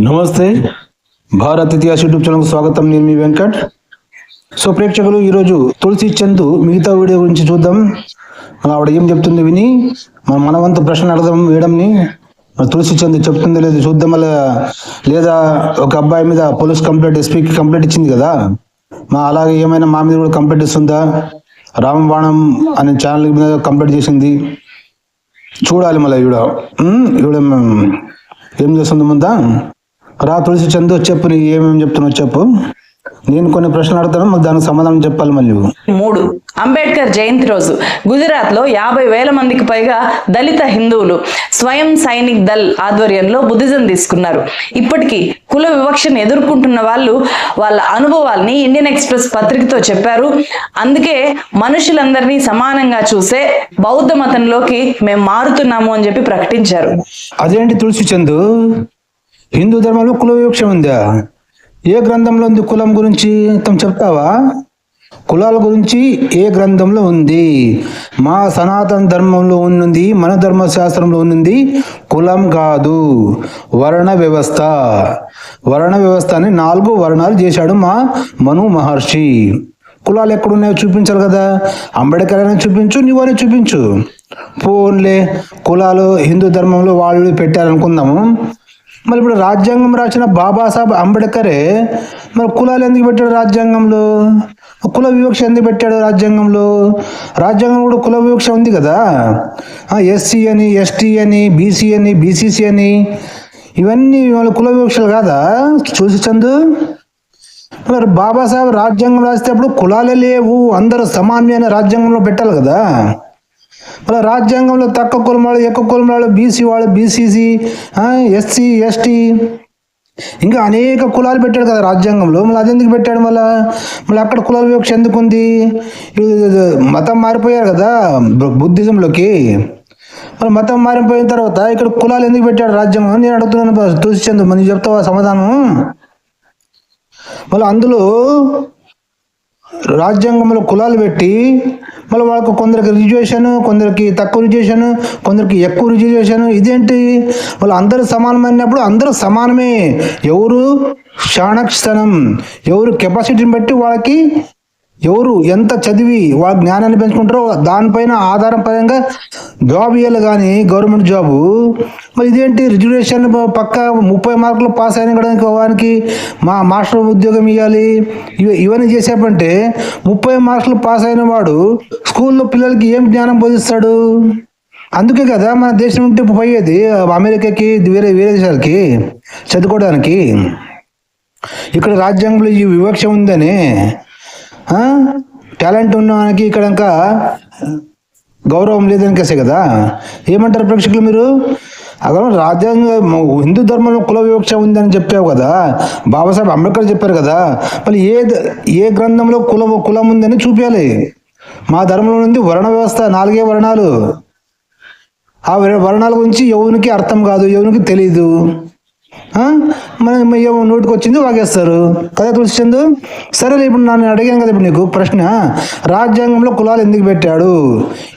నమస్తే. భారత్ ఇతిహాస్ యూట్యూబ్ ఛానల్కు స్వాగతం. నేను మీ వెంకట్. సో ప్రేక్షకులు ఈరోజు తులసి చందు మిగతా వీడియో గురించి చూద్దాం. మన ఆవిడ ఏం చెప్తుంది విని మన మనవంత ప్రశ్న అడదాం వేయడంని తులసి చంద్ చెప్తుంది లేదు చూద్దాం లేదా ఒక అబ్బాయి మీద పోలీస్ కంప్లైంట్ ఎస్పీకి కంప్లైంట్ ఇచ్చింది కదా. మా అలాగే ఏమైనా మా మీద కూడా కంప్లైంట్ ఇస్తుందా? రామబాణం అనే ఛానల్ మీద కంప్లైంట్ చేసింది. చూడాలి మళ్ళీ ఈవిడ. ఈవిడ ఏం చేస్తుంది ముందా? రా తులసి చందు చెప్పు నీ ఏమేమి చెప్తున్నావు చెప్పు. నేను కొన్ని ప్రశ్నలు అడుగుతాను మళ్ళీ దానికి సమాధానం చెప్పాలి మళ్ళీ. మూడు. అంబేద్కర్ జయంతి రోజు. గుజరాత్లో యాభై వేల మందికి పైగా దళిత హిందువులు స్వయం సైనిక్ దళ్ ఆధ్వర్యంలో బుద్ధిజం తీసుకున్నారు. ఇప్పటికీ కుల వివక్షను ఎదుర్కొంటున్న వాళ్ళు వాళ్ళ అనుభవాల్ని ఇండియన్ ఎక్స్ప్రెస్ పత్రికతో చెప్పారు. అందుకే మనుషులందరినీ సమానంగా చూసే బౌద్ధ మతంలోకి మేము మారుతున్నాము అని చెప్పి ప్రకటించారు. అదేంటి తులసి చందు? హిందూ ధర్మంలో కుల వివక్ష ఉందా? ఏ గ్రంథంలో ఉంది కులం గురించి తమ చెప్తావా? కులాల గురించి ఏ గ్రంథంలో ఉంది? మా సనాతన ధర్మంలో ఉన్నది మన ధర్మశాస్త్రంలో ఉన్నది కులం కాదు. వర్ణ వ్యవస్థ. వర్ణ వ్యవస్థ అని నాలుగు వర్ణాలు చేశాడు మా మను మహర్షి. కులాలు ఎక్కడున్నాయో చూపించాలి కదా. అంబేద్కర్ అని చూపించు నువ్వని చూపించు. పోన్లే కులాలు హిందూ ధర్మంలో వాళ్ళు పెట్టారనుకుందాము. మరి ఇప్పుడు రాజ్యాంగం రాసిన బాబాసాహెబ్ అంబేద్కరే మరి కులాలు ఎందుకు పెట్టాడు రాజ్యాంగంలో? కుల వివక్ష ఎందుకు పెట్టాడు రాజ్యాంగంలో? రాజ్యాంగం కూడా కుల వివక్ష ఉంది కదా. ఎస్సీ అని ఎస్టీ అని బీసీ అని బీసీసీ అని. ఇవన్నీ వాళ్ళ కుల వివక్షలు కాదా? చూసి చందు. మరి బాబాసాహెబ్ రాజ్యాంగం రాసేటప్పుడు కులాలే లేవు అందరూ సమాన్యమైన రాజ్యాంగంలో పెట్టాలి కదా. వాళ్ళ రాజ్యాంగంలో తక్కువ కులం వాళ్ళు ఎక్కువ కులం వాళ్ళు బీసీ వాళ్ళు బీసీసీ ఎస్సీ ఎస్టీ ఇంకా అనేక కులాలు పెట్టాడు కదా రాజ్యాంగంలో. మళ్ళీ అదెందుకు పెట్టాడు మళ్ళీ? మళ్ళీ అక్కడ కులాల వివక్ష ఎందుకు ఉంది? మతం మారిపోయారు కదా బు- బుద్ధిజంలోకి. మరి మతం మారిపోయిన తర్వాత ఇక్కడ కులాలు ఎందుకు పెట్టాడు రాజ్యాంగం నేను అడుగుతున్నాను చూసి చెందు మరి చెప్తావా సమాధానం? మళ్ళీ అందులో రాజ్యాంగంలో కులాలు పెట్టి మళ్ళీ వాళ్ళకు కొందరికి రిజర్వేషన్ కొందరికి తక్కువ రిజర్వేషన్ కొందరికి ఎక్కువ రిజర్వేషన్ ఇదేంటి? వాళ్ళు అందరూ సమానమైనప్పుడు అందరూ సమానమే. ఎవరు క్షాణక్షణం ఎవరు కెపాసిటీని బట్టి వాళ్ళకి ఎవరు ఎంత చదివి వాళ్ళ జ్ఞానాన్ని పెంచుకుంటారో దానిపైన ఆధారపరంగా జాబ్ ఇవ్వాలి కానీ గవర్నమెంట్ జాబు. మరి ఇదేంటి రిజర్వేషన్ పక్క ముప్పై మార్కులు పాస్ అయిన వానికి మా మాస్టర్ ఉద్యోగం ఇవ్వాలి ఇవన్నీ చేసేపంటే ముప్పై మార్కులు పాస్ అయిన వాడు స్కూల్లో పిల్లలకి ఏం జ్ఞానం బోధిస్తాడు? అందుకే కదా మన దేశం నుండి పోయేది అమెరికాకి వేరే వేరే దేశాలకి చదువుకోవడానికి. ఇక్కడ రాజ్యాంగంలో ఈ వివక్ష ఉందని టాలెంట్ ఉన్న వానికి ఇక్కడ ఇంకా గౌరవం లేదని కసే కదా? ఏమంటారు ప్రేక్షకులు మీరు? అక్కడ రాజ్యాంగ హిందూ ధర్మంలో కుల వివక్ష ఉందని చెప్పావు కదా. బాబాసాహెబ్ అంబేద్కర్ చెప్పారు కదా. మళ్ళీ ఏ ద- ఏ గ్రంథంలో కుల కులం ఉందని చూపించాలి? మా ధర్మంలో ఉంది వర్ణ వ్యవస్థ నాలుగే వర్ణాలు. ఆ వర్ణాల గురించి ఎవరికి అర్థం కాదు ఎవరికి తెలీదు? మన ఏమో నోటికి వచ్చింది వాగేస్తారు. కదా తులసిచందు సరే ఇప్పుడు నన్ను అడిగాను కదా ఇప్పుడు నీకు ప్రశ్న. రాజ్యాంగంలో కులాలు ఎందుకు పెట్టాడు?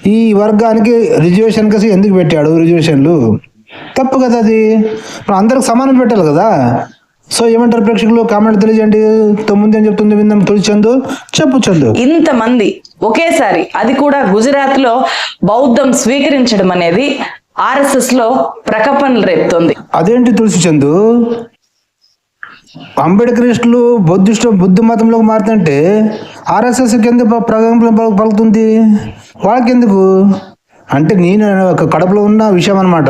ఈ వర్గానికి రిజర్వేషన్ కసి ఎందుకు పెట్టాడు రిజర్వేషన్లు? తప్పు కదా అది. ఇప్పుడు అందరికి సమానం పెట్టాలి కదా. సో ఏమంటారు ప్రేక్షకులు? కామెంట్ తెలియజేయండి. తొమ్మిది అని చెప్తుంది విందాం తులిచందు చెప్పు చందు. ఇంతమంది ఒకేసారి అది కూడా గుజరాత్లో బౌద్ధం స్వీకరించడం అనేది ఆర్ఎస్ఎస్లో ప్రకపనలు రేపుతోంది. అదేంటి తులసి చందు? అంబేద్కరిస్టులు బుద్ధిస్టు బుద్ధ మతంలోకి మారుతుంటే ఆర్ఎస్ఎస్ ఎందుకు ప్రగంపలు పలుకుతుంది. వాళ్ళకెందుకు? అంటే నేను ఒక కడపలో ఉన్న విషయం అనమాట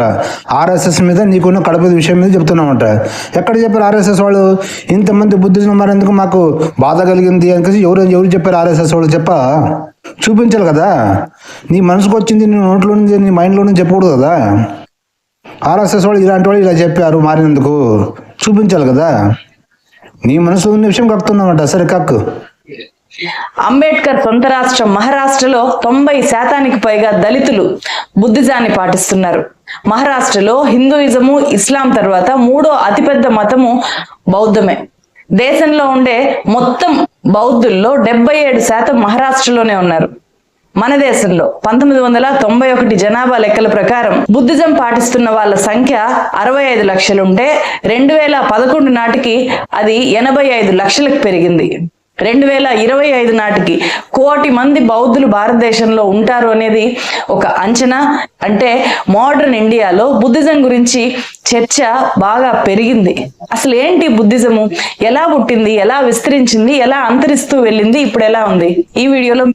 ఆర్ఎస్ఎస్ మీద నీకున్న కడప విషయం మీద చెప్తున్నామంట. ఎక్కడ చెప్పారు ఆర్ఎస్ఎస్ వాళ్ళు? ఇంతమంది బుద్ధిజం మారేందుకు మాకు బాధ కలిగింది అని ఎవరు ఎవరు చెప్పారు ఆర్ఎస్ఎస్ వాళ్ళు? చెప్పా? చూపించాలి కదా. నీ మనసుకు వచ్చింది నీ నోట్లో నుంచి నీ మైండ్లో నుంచి చెప్పకూడదు కదా. ఆర్ఎస్ఎస్ వాళ్ళు ఇలాంటి వాళ్ళు ఇలా చెప్పారు మారినందుకు. చూపించాలి కదా. నీ మనసులో ఉన్న విషయం కక్కుతున్నామంట సరే కక్కు. అంబేద్కర్ సొంత రాష్ట్రం మహారాష్ట్రలో తొంభై శాతానికి పైగా దళితులు బుద్ధిజాన్ని పాటిస్తున్నారు. మహారాష్ట్రలో హిందూయిజము ఇస్లాం తర్వాత మూడో అతిపెద్ద మతము బౌద్ధమే. దేశంలో ఉండే మొత్తం బౌద్ధుల్లో డెబ్బై ఏడు శాతం మహారాష్ట్రలోనే ఉన్నారు. మన దేశంలో పంతొమ్మిది వందల తొంభై ఒకటి జనాభా లెక్కల ప్రకారం బుద్ధిజం పాటిస్తున్న వాళ్ళ సంఖ్య అరవై ఐదు లక్షలుంటే రెండు వేల పదకొండు నాటికి అది ఎనభై ఐదు లక్షలకు పెరిగింది. రెండు వేల ఇరవై ఐదు నాటికి కోటి మంది బౌద్ధులు భారతదేశంలో ఉంటారు అనేది ఒక అంచనా. అంటే మోడర్న్ ఇండియాలో బుద్ధిజం గురించి చర్చ బాగా పెరిగింది. అసలు ఏంటి బుద్ధిజము? ఎలా పుట్టింది? ఎలా విస్తరించింది? ఎలా అంతరిస్తూ వెళ్ళింది? ఇప్పుడు ఎలా ఉంది? ఈ వీడియోలో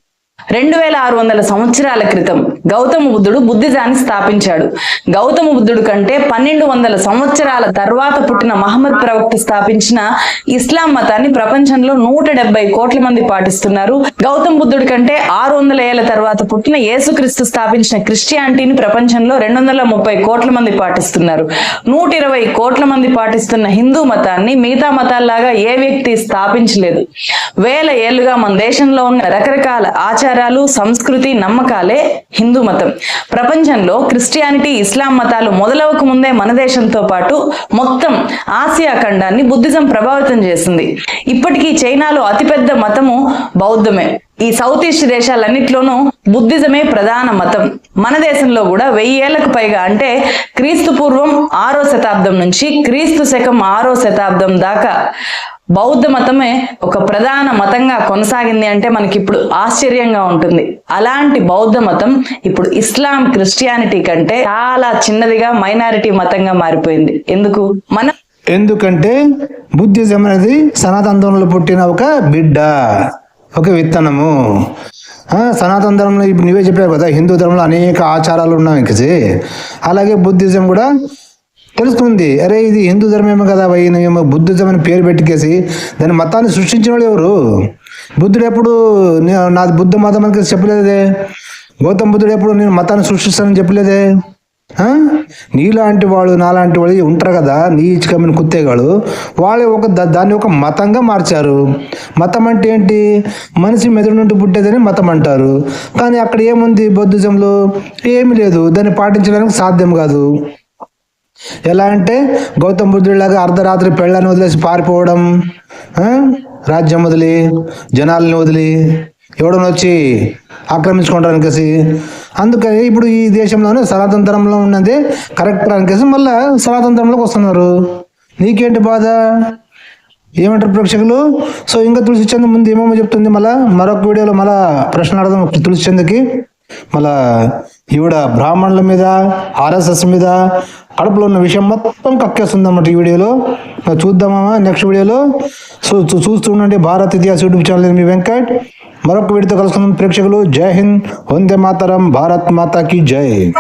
రెండు వేల ఆరు వందల సంవత్సరాల క్రితం గౌతమ బుద్ధుడు బుద్ధిజాన్ని స్థాపించాడు. గౌతమ బుద్ధుడు కంటే పన్నెండు వందల సంవత్సరాల తర్వాత పుట్టిన మహమ్మద్ ప్రవక్త స్థాపించిన ఇస్లాం మతాన్ని ప్రపంచంలో నూట కోట్ల మంది పాటిస్తున్నారు. గౌతమ బుద్ధుడి కంటే ఆరు వందల ఏళ్ళ తర్వాత పుట్టిన యేసుక్రీస్తు స్థాపించిన క్రిస్టియానిటీని ప్రపంచంలో రెండు వందల ముప్పై కోట్ల మంది పాటిస్తున్నారు. నూట ఇరవై కోట్ల మంది పాటిస్తున్న హిందూ మతాన్ని మిగతా మతాల్లాగా ఏ వ్యక్తి స్థాపించలేదు. వేల ఏళ్ళుగా మన దేశంలో ఉన్న రకరకాల ఆచార ఆచారాలు సంస్కృతి నమ్మకాలే హిందూ మతం. ప్రపంచంలో క్రిస్టియానిటీ ఇస్లాం మతాలు మొదలవక ముందే మన దేశంతో పాటు మొత్తం ఆసియా ఖండాన్ని బుద్ధిజం ప్రభావితం చేసింది. ఇప్పటికీ చైనాలో అతిపెద్ద మతము బౌద్ధమే. ఈ సౌత్ ఈస్ట్ దేశాలన్నిట్లోనూ బుద్ధిజమే ప్రధాన మతం. మన దేశంలో కూడా వెయ్యి ఏళ్ళకు పైగా అంటే క్రీస్తు పూర్వం ఆరో శతాబ్దం నుంచి క్రీస్తు శకం ఆరో శతాబ్దం దాకా బౌద్ధ మతమే ఒక ప్రధాన కొనసాగింది అంటే మనకి ఇప్పుడు ఆశ్చర్యంగా ఉంటుంది. అలాంటి బౌద్ధ మతం ఇప్పుడు ఇస్లాం క్రిస్టియానిటీ కంటే చాలా చిన్నదిగా మైనారిటీ మతంగా మారిపోయింది. ఎందుకు? మన ఎందుకంటే బుద్ధిజం అనేది సనాతనంలో పుట్టిన ఒక బిడ్డ ఒక విత్తనము. సనాతన ధర్మంలో ఇప్పుడు నువ్వే చెప్పావు కదా హిందూ ధర్మంలో అనేక ఆచారాలు ఉన్నాయి ఇంకసి అలాగే బుద్ధిజం కూడా తెలుస్తుంది. అరే ఇది హిందూ ధర్మమేమో కదా భయ్ బుద్ధిజం అని పేరు పెట్టుకేసి దాని మతాన్ని సృష్టించిన వాళ్ళు ఎవరు? బుద్ధుడు ఎప్పుడు నాది బుద్ధ మతం అని చెప్పలేదే? గౌతమ బుద్ధుడు ఎప్పుడు నేను మతాన్ని సృష్టిస్తానని చెప్పలేదే? నీలాంటి వాళ్ళు నాలాంటి వాళ్ళు ఉంటారు కదా నీ కుత్తేగాడు. వాళ్ళే ఒక దాన్ని ఒక మతంగా మార్చారు. మతం అంటే ఏంటి? మనిషి మెదడు నుండి పుట్టేదని మతం అంటారు. కానీ అక్కడ ఏముంది బౌద్ధిజంలో? ఏమీ లేదు. దాన్ని పాటించడానికి సాధ్యం కాదు. ఎలా అంటే గౌతమ బుద్ధుడిలాగా అర్ధరాత్రి పెళ్ళని వదిలేసి పారిపోవడం రాజ్యం వదిలి జనాల్ని వదిలి ఎవడని వచ్చి ఆక్రమించుకుంటారు అనేసి అందుకని ఇప్పుడు ఈ దేశంలోనే సనాతన ధర్మంలో ఉన్నది కరెక్ట్ అనేసి మళ్ళీ సనాతన ధర్మంలోకి వస్తున్నారు. నీకేంటి బాధ? ఏమంటారు ప్రేక్షకులు? సో ఇంకా తులసి చంద్ ముందు ఏమేమో చెప్తుంది మళ్ళా? మరొక వీడియోలో మళ్ళా ప్రశ్న అడదాం తులసి చంద్కి మళ్ళా ఈవిడ బ్రాహ్మణుల మీద ఆర్ఎస్ఎస్ మీద కడుపులో ఉన్న విషయం మొత్తం కక్కేస్తుంది అన్నమాట ఈ వీడియోలో. చూద్దామా నెక్స్ట్ వీడియోలో? చూ- చూస్తూ భారత్ ఇతిహాస్ యూట్యూబ్ ఛానల్ మీ వెంకట్. మరొక వీడితో కలుసుకుందాం ప్రేక్షకులు. జై హింద్. వందే మాతరం. భారత్ మాతాకి జై.